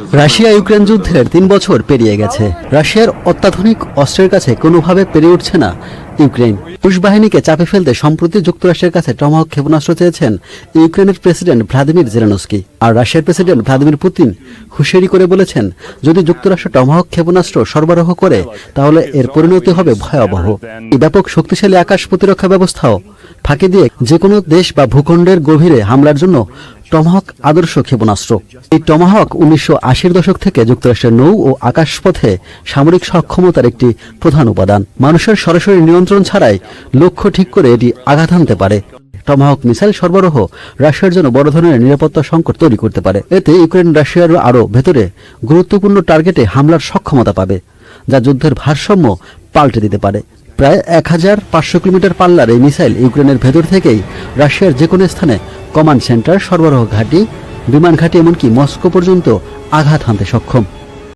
Russia Ukraine যুদ্ধের তিন বছর পেরিয়ে গেছে। রাশিয়ার অত্যাধুনিক অস্ত্রের কাছে কোনোভাবে পেরে উঠছে না ইউক্রেন। রুশ বাহিনীকে চাপে ফেলতে সম্প্রতি যুক্তরাষ্ট্রের কাছে টমাহক ক্ষেপণাস্ত্র চেয়েছেন ইউক্রেনের প্রেসিডেন্ট ভ্লাদিমির জেলেনস্কি। আর রাশিয়ার প্রেসিডেন্ট ভ্লাদিমির পুতিন হুঁশিয়ারি করে বলেছেন, যদি যুক্তরাষ্ট্র টমাহক ক্ষেপণাস্ত্র সরবরাহ করে, তাহলে এর পরিণতি হবে ভয়াবহ। এই ব্যাপক শক্তিশালী আকাশ প্রতিরক্ষা ব্যবস্থাও ফাঁকি দিয়ে যে কোনো দেশ বা ভূখণ্ডের গভীরে হামলার জন্য টমাহক আদর্শ ক্ষেপণাস্ত্র। এই টমাহক উনিশশো আশির দশক থেকে যুক্তরাষ্ট্রের নৌ ও আকাশপথে সামরিক সক্ষমতার একটি প্রধান উপাদান। মানুষের সরাসরি নিয়ন্ত্রণ ছাড়াই লক্ষ্য ঠিক করে এটি আঘাত হানতে পারে। টমাহক মিসাইল সরবরাহ রাশিয়ার জন্য বড় ধরনের নিরাপত্তা সংকট তৈরি করতে পারে। এতে ইউক্রেন, রাশিয়ার আরও ভেতরে গুরুত্বপূর্ণ টার্গেটে হামলার সক্ষমতা পাবে, যা যুদ্ধের ভারসাম্য পাল্টে দিতে পারে। প্রায় এক হাজার পাঁচশো কিলোমিটার পাল্লার এই মিসাইল ইউক্রেনের ভেতর থেকেই রাশিয়ার যে কোনো স্থানে কমান্ড সেন্টার সরবরাহ ঘাঁটি বিমান ঘাঁটি এমনকি মস্কো পর্যন্ত আঘাত হানতে সক্ষম।